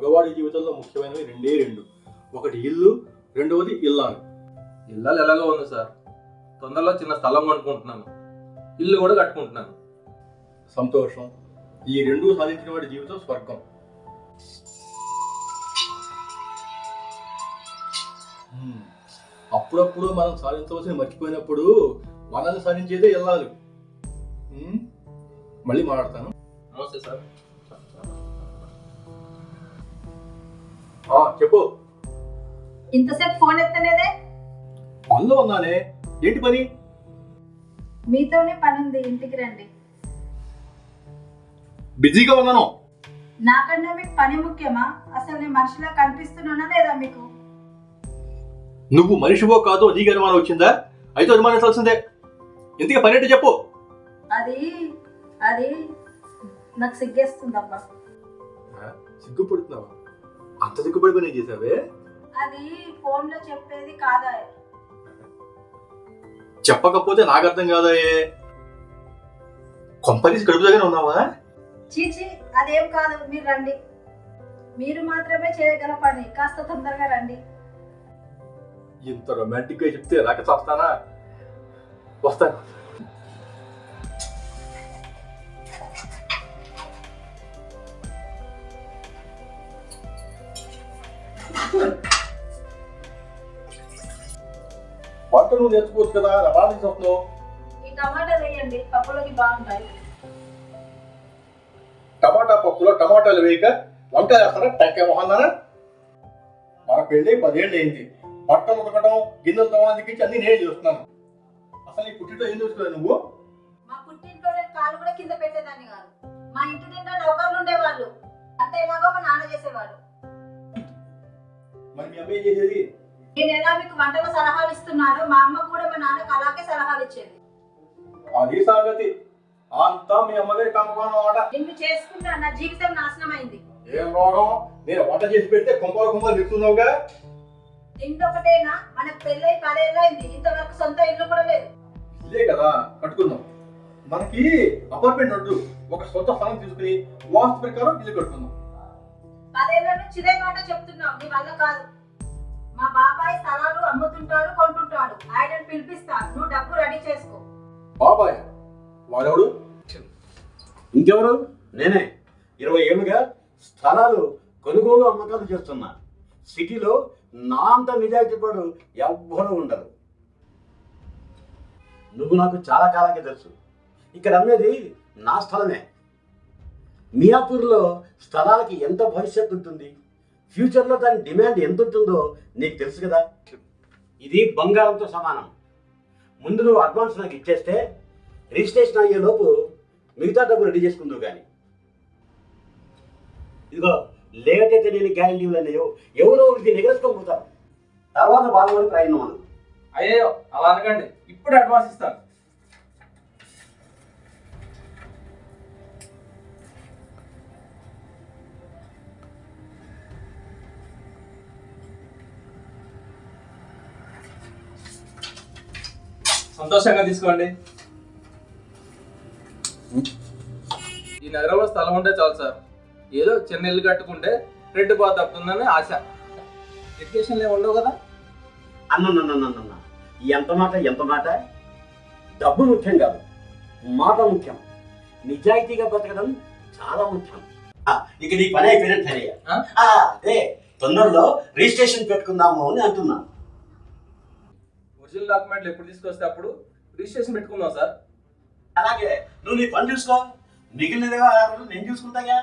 మగవాడి జీవితంలో ముఖ్యమైనవి రెండే రెండు. ఒకటి ఇల్లు రెండవది ఇల్లాలు. ఇల్లాలు ఎలాగో ఉంది సార్. తొందరలో చిన్న స్థలం కొనుక్కుంటున్నాను. ఇల్లు కూడా కట్టుకుంటున్నాను. సంతోషం. ఈ రెండు సాధించిన వాడి జీవితం స్వర్గం. అప్పుడప్పుడు మనం సాధించవలసిన మర్చిపోయినప్పుడు మనల్ని సాధించేదే వెళ్ళాలి? మళ్ళీ మాట్లాడతాను. నమస్తే సార్. చెప్పు. ఇంతసేపు ఫోన్ ఎత్తలేదే? పనిలో ఉన్నానే. ఏంటి పని? మీతోనే పని ఉంది ఇంటికి రండి. బిజీగా ఉన్నాను. నాకన్నా మీకు పని ముఖ్యమా? అసలు నేను మనిషిలా కనిపిస్తున్నానా లేదా మీకు? నువ్వు మనిషివో కాదో నీకు అనుమానం వచ్చిందా? అయితే అనుమానించాల్సిందే. ఇంతకీ పని ఏంటో చెప్పు. అది అది నాకు సిగ్గేస్తుందబ్బా సిగ్గుపడుతున్నావా? అంత సిగ్గుపడి పని చేసావే? అది ఫోన్లో చెప్పేది కాదా? చెప్పకపోతే నాకు అర్థం కాదాయే కొంపనీసి కడుపు దగ్గర ఉన్నావా? చీచి అదేం కాదు మీరు రండి. మీరు మాత్రమే చేయగల పని కాస్త తొందరగా రండి. ఇంత రొమాంటిక్గా చెప్తే రాక చేస్తానా? వస్తాను. వంట నువ్వు నేర్చుకోవచ్చు కదా రవాణా వస్తున్నావు ఈ టమాటా వేయండి పప్పులోకి బాగుంటాయి. టమాటా పప్పులో టమాటాలు వేయక వంట చేస్తారా టెంకాయ మొహందానా మన పెళ్ళి పదేళ్ళు అయింది. బట్టలు ఉతకడం గిన్నెలు తవ్వడం దిగించి అన్ని నేను చేస్తున్నాను. అసలు ఈ పుట్టిలో ఏం చూస్తున్నావు నువ్వు? మా పుట్టింట్లో నేను కాలు కూడా కింద పెట్టేదాన్ని కాదు. మా ఇంటి నిండా నౌకర్లు ఉండేవాళ్ళు. అంటే ఎలాగో మా నాన్న చేసేవాడు. మరి మీ అబ్బాయి చేసేది? నేను ఎలా మీకు వంటల సలహాలు ఇస్తున్నానో మా అమ్మ కూడా మా నాన్నకు అలాగే సలహాలు ఇచ్చేది అది సంగతి. అంతా మీ అమ్మగారి కమ్మకం మాట నిన్ను చేసుకుంటా నా జీవితం నాశనం అయింది ఏం రోగం? నేను వంట చేసి పెడితే కుంభాలు కుంభాలు విస్తున్నావుగా ఇంకొకటేనా మనకు పెళ్ళై పదేళ్ళైంది. ఇంతవరకు సొంత ఇల్లు కూడా లేదు. ఇదే కదా కట్టుకుందాం. మనకి అపార్ట్మెంట్ వద్దు ఒక సొంత స్థలం తీసుకుని వాస్తు ప్రకారం ఇల్లు కట్టుకుందాం. పదేళ్ళ నుంచి ఇదే మాట చెప్తున్నావు నీ వల్ల కాదు. మా బాబాయ్ స్థలాలు అమ్ముతుంటాడు కొంటుంటాడు. ఆయనను పిలిపిస్తాను నువ్వు డబ్బు రెడీ చేసుకో. బాబాయ్? వాడెవడు? ఇంకెవరు? నేనే. ఇరవై ఏళ్ళుగా స్థలాలు కొనుగోలు అమ్మకాలు చేస్తున్నా. సిటీలో నా అంత నిజాయితీ పడు ఎవ్వరూ ఉండరు. నువ్వు నాకు చాలా కాలంగా తెలుసు. ఇక్కడ అమ్మేది నా స్థలమే. మియాపూర్లో స్థలాలకి ఎంత భవిష్యత్తు ఉంటుంది? ఫ్యూచర్లో దాని డిమాండ్ ఎంత ఉంటుందో నీకు తెలుసు కదా? ఇది బంగారంతో సమానం. ముందు నువ్వు అడ్వాన్స్ నాకు ఇచ్చేస్తే రిజిస్ట్రేషన్ అయ్యే లోపు మిగతా డబ్బు రెడీ చేసుకుందువు కానీ ఇదిగో లేట్ అయితే నేను గ్యారంటీలు అనేయో ఎవరో ఒకరికి దీన్ని పోతారు. తర్వాత బాధపడి ప్రయాణం అను అయ్యో అలా అనకండి. ఇప్పుడు అడ్వాన్స్ ఇస్తాను సంతోషంగా తీసుకోండి. ఈ నగరంలో స్థలం ఉంటే చాలు సార్. ఏదో చిన్న ఇల్లు కట్టుకుంటే రెంట్ బాగా తప్పుతుందని ఆశ. ఎడ్యుకేషన్లు ఏమి ఉండవు కదా? అన్నన్నన్నన్నన్న. ఎంత మాట ఎంత మాట? డబ్బు ముఖ్యం కాదు మాట ముఖ్యం. నిజాయితీగా బతకడం చాలా ముఖ్యం. ఇక నీ పని అయిపోయినట్టు అదే తొందరలో రిజిస్ట్రేషన్ పెట్టుకుందాము అని అంటున్నాను ఒరిజినల్ డాక్యుమెంట్లు ఎప్పుడు తీసుకొస్తే అప్పుడు రిజిస్ట్రేషన్ పెట్టుకుందాం సార్. అలాగే నువ్వు నీ పని చూసుకో. మిగిలిన నేను చూసుకుంటాగా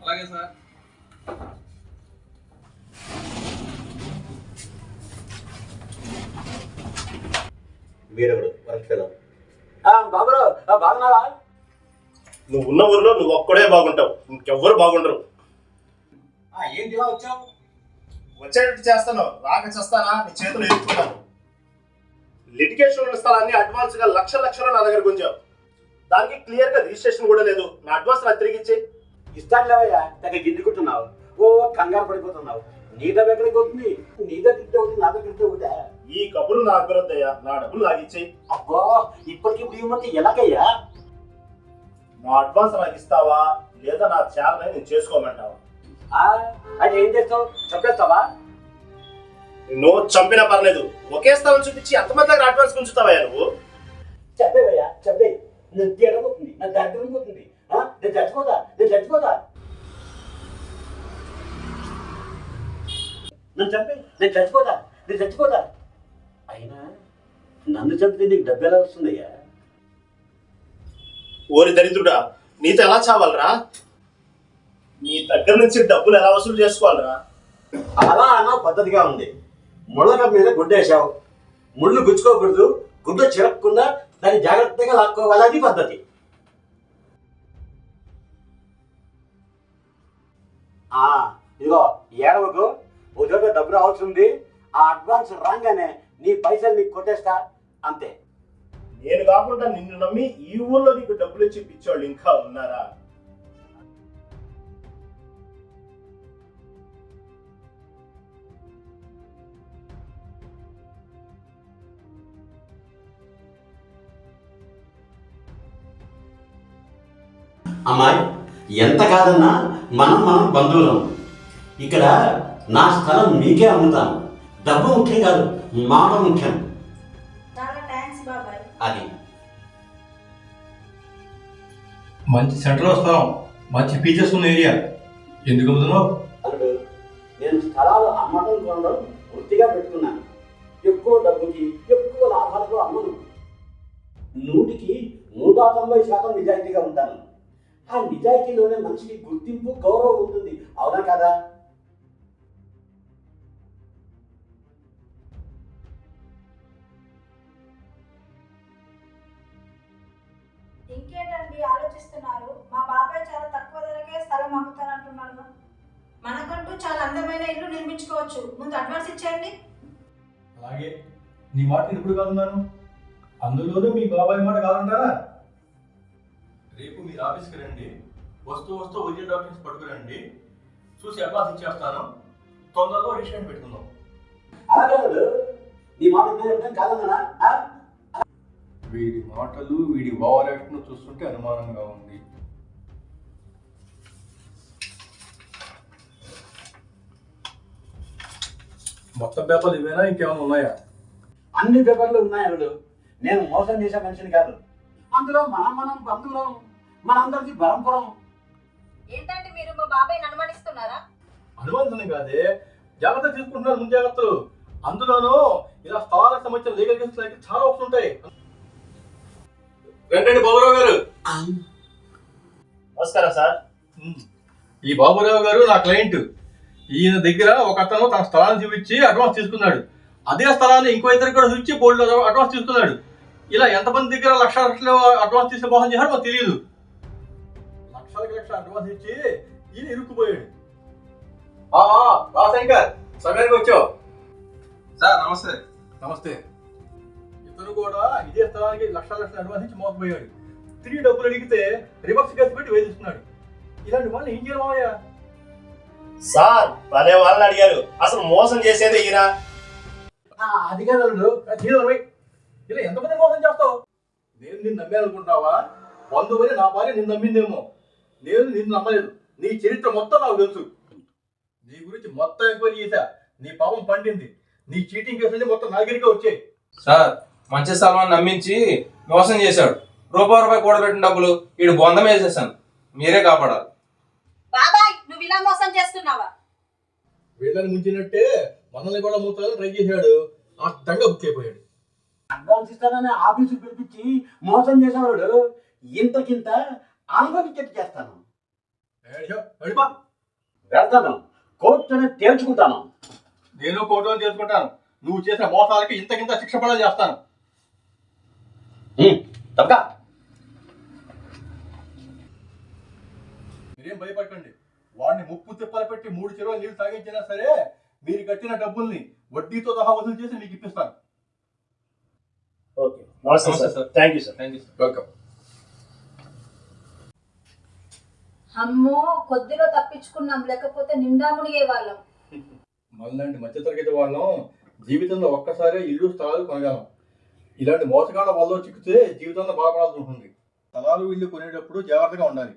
అలాగే సార్. వీరొకడు వర్క్ ఫెలో. బాబురావు ఆ, బాగున్నావా నువ్వు ఉన్న ఊరిలో నువ్వు ఒక్కడే బాగుంటావు. ఇంకెవ్వరు బాగుండరు. ఆ, ఏంటి ఇలా వచ్చావు? వచ్చేటట్టు చేస్తాను రాక చేస్తానా? నీ చేతులు ఎత్తుకున్నాను లిటికేషన్ ఉన్న స్థలాన్ని అడ్వాన్స్గా లక్ష లక్షలు నా దగ్గర గుంజావు దానికి క్లియర్గా రిజిస్ట్రేషన్ కూడా లేదు. నా అడ్వాన్స్ నాకు తిరిగి ఇచ్చి ఇస్తాను లేవయ్యా తెగ గిద్దుకుంటున్నావు. ఓ కంగారు పడిపోతున్నావు. నీ దగ్గర ఎక్కడికి అవుతుంది నీ దగ్గర ఒకటి నా దగ్గర ఒకటే. ఈ కబురు నా అగ్రద్దయ్యా నా డబ్బులు నాకు ఇచ్చేయి. అబ్బా ఇప్పటికి ఇవ్వమంటే ఎలాగయ్యా? నా అడ్వాన్స్ నాకు ఇస్తావా? లేదా నా ఛానల్ నేను చేసుకోమంటావా? ఆ, అయితే ఏం చేస్తావు? చెప్పేస్తావా? నువ్వు చంపినా పర్లేదు. ఒకే స్థలం చూపించి దగ్గర అడ్వాన్స్ గుంచుతావయ్యా నువ్వు? చెప్పేవయ్యా చెప్పే నేను తీరబోతుంది నా దరిద్రం పోతుంది. నేను చచ్చిపోతా నేను చచ్చిపోతా. నన్ను చంపే నేను చచ్చిపోతా నేను చచ్చిపోతా. అయినా నన్ను చంపితే నీకు డబ్బు ఎలా వస్తుందయ్యా? ఓరి దరిద్రుడా నీతో ఎలా చావాలరా? నీ దగ్గర నుంచి డబ్బులు ఎలా వసూలు చేసుకోవాలరా? అలా అన్న పద్ధతిగా ఉంది. ముళ్ళక మీద గుడ్డేసావు ముళ్ళు గుచ్చుకోకూడదు గుడ్డ చిరక్కుండా దాన్ని జాగ్రత్తగా లాక్కోవాలి అది పద్ధతి. ఆ, ఇదిగో ఏడవకు ఉద్యోగ డబ్బు రావాల్సి ఉంది. ఆ అడ్వాన్స్ రాగానే నీ పైసలు నీకు కొట్టేస్తా అంతే. నేను కాకుండా నిన్ను నమ్మి ఈ ఊళ్ళో నీకు డబ్బులు ఇచ్చి పిచ్చోళ్ళు ఇంకా ఉన్నారా? అమ్మాయి ఎంత కాదన్నా మనం మనం బంధువులం. ఇక్కడ నా స్థలం మీకే అమ్ముతాను. డబ్బు ముఖ్యం కాదు మాట ముఖ్యం. అది. మంచి సెంటర్లో వస్తాం. మంచి ఫీచర్స్ ఉన్న ఏరియా. ఎందుకు అమ్ముతున్నావు? అల్లుడు నేను స్థలాలు అమ్మడం కొనడం వృత్తిగా పెట్టుకున్నాను. ఎక్కువ డబ్బుకి ఎక్కువ లాభాలతో అమ్మను. నూటికి నూట తొంభై శాతం నిజాయితీగా ఉంటాను. ఆ నిజాయితీలోనే మనిషికి గుర్తింపు గౌరవం ఉంటుంది. అవునా కదా? ఇంకేంటండి ఆలోచిస్తున్నారు? మా బాబాయ్ చాలా తక్కువ ధరకే స్థలం అమ్ముతానంటున్నాడు. మనకంటూ చాలా అందమైన ఇల్లు నిర్మించుకోవచ్చు. ముందు అడ్వాన్స్ ఇచ్చేయండి. అలాగే నీ మాట నేను ఇప్పుడు కాదున్నాను? అందులోనూ మీ బాబాయ్ మాట కాదంటారా? రేపు మీరు ఆఫీస్కి రండి. వస్తూ వస్తూ ఒరిజినల్ డాక్యుమెంట్స్ పట్టుకురండి. చూసి అడ్వాన్స్ ఇచ్చేస్తాను. తొందరలో రిజిస్ట్రేషన్ పెట్టుకుందాం. అలాగే నీ మాట కాదన్నా వీడి మాటలు వీడి ఓవర్ చూస్తుంటే అనుమానంగా ఉంది. మొత్తం పేపర్లు ఇవేనా? ఇంకేమైనా ఉన్నాయా? అన్ని పేపర్లు ఉన్నాయి అల్లుడు నేను మోసం చేసే మనిషిని కాదు. అందులో మనం మనం బంధువులం మనందరికీ పరంపరం ఏంటండి మీరు? మా బాబాయ్ని అనుమానిస్తున్నారా? అనుమానించడం కాదే. జాగ్రత్త తీసుకుంటున్నారు ముందు జాగ్రత్తలు అందులోనూ ఇలా స్థలాలకు సంబంధించిన లీగల్ కేసులు చాలా వస్తుంటాయి రండి బాబురావు గారు? నమస్కారం సార్. ఈ బాబురావు గారు నా క్లయింట్. ఈయన దగ్గర ఒక అతను తన స్థలాన్ని చూపించి అడ్వాన్స్ తీసుకున్నాడు. అదే స్థలాన్ని ఇంకో ఇద్దరికి కూడా చూపించి బోల్డ్ అడ్వాన్స్ తీసుకున్నాడు. ఇలా ఎంతమంది దగ్గర లక్ష లక్షలు అడ్వాన్స్ తీసి మోసం చేశాడో మాకు తెలియదు లక్షలకి లక్ష అడ్వాన్స్ ఇచ్చి ఈయన ఇరుక్కుపోయాడు. ఆ, ఆ, రా శంకర్ సమయానికి వచ్చావు. సార్ నమస్తే. నమస్తే. ఇతను కూడా ఇదే స్థలానికి లక్ష లక్షల అడ్వాన్స్ ఇచ్చి మోసపోయాడు. తిరిగి డబ్బులు అడిగితే రివర్స్ కేసు పెట్టి వేధిస్తున్నాడు. ఇలాంటి వాళ్ళు ఏం చేయాలి మావయ్య? సార్ భలే వాళ్ళని అడిగారు. అసలు మోసం చేసేది ఈయన. ఆ, అది కాదు ఇలా ఎంతమంది మోసం చేస్తావు? నేను నిన్ను నమ్మానుకుంటున్నావా బంధువుని నా భార్య నిన్ను నమ్మిందేమో. నేను నిన్ను నమ్మలేదు. నీ చరిత్ర మొత్తం నాకు తెలుసు. నీ గురించి మొత్తం ఎంక్వైరీ చేశా. నీ పాపం పండింది. నీ చీటింగ్ కేసులన్నీ మొత్తం నా దగ్గరికే వచ్చాయి. సార్ మంచి స్థలం నమ్మించి మోసం చేశాడు. రూపాయి రూపాయి కూడబెట్టిన డబ్బులు వీడు బొందం వేసేసాను మీరే కాపాడాలి. బాబాయ్ నువ్వు ఇలా మోసం చేస్తున్నావా? వీళ్ళని ముంచినట్టే మనల్ని కూడా ముంచాలని ట్రై చేశాడు. అర్థంగా బుక్ అయిపోయాడు. అడ్వాన్స్ ఇస్తానని ఆఫీసు పిలిపించి మోసం చేసేవాడు ఇంతకింత అనుభవించేట్టు చేస్తాను. వెళ్తాను. కోర్టుని తేల్చుకుంటాను. నేను కోర్టులో చేసుకుంటాను నువ్వు చేసిన మోసాలకి ఇంతకింత శిక్ష పడాలి చేస్తాను. తప్పక. మీరేం భయపడకండి. వాడిని ముప్పు తిప్పలు పెట్టి మూడు చెరువులు నీళ్ళు తాగించినా సరే మీరు కట్టిన డబ్బుల్ని వడ్డీతో సహా వసూలు చేసి మీకు ఇప్పిస్తాను. ఓకే. నమస్తే sir. Sir. Thank you sir thank you welcome అమ్మో కొద్దిలో తప్పించుకున్నాం లేకపోతే నిండా మునిగే వాళ్ళం. మళ్ళీ మధ్యతరగతి వాళ్ళం జీవితంలో ఒక్కసారే ఇల్లు స్థలాలు కొనగలం. ఇలాంటి మోసగాళ్ళ వల్ల చిక్కితే జీవితంలో బాధపడాల్సి ఉంటుంది. స్థలాలు ఇల్లు కొనేటప్పుడు జాగ్రత్తగా ఉండాలి.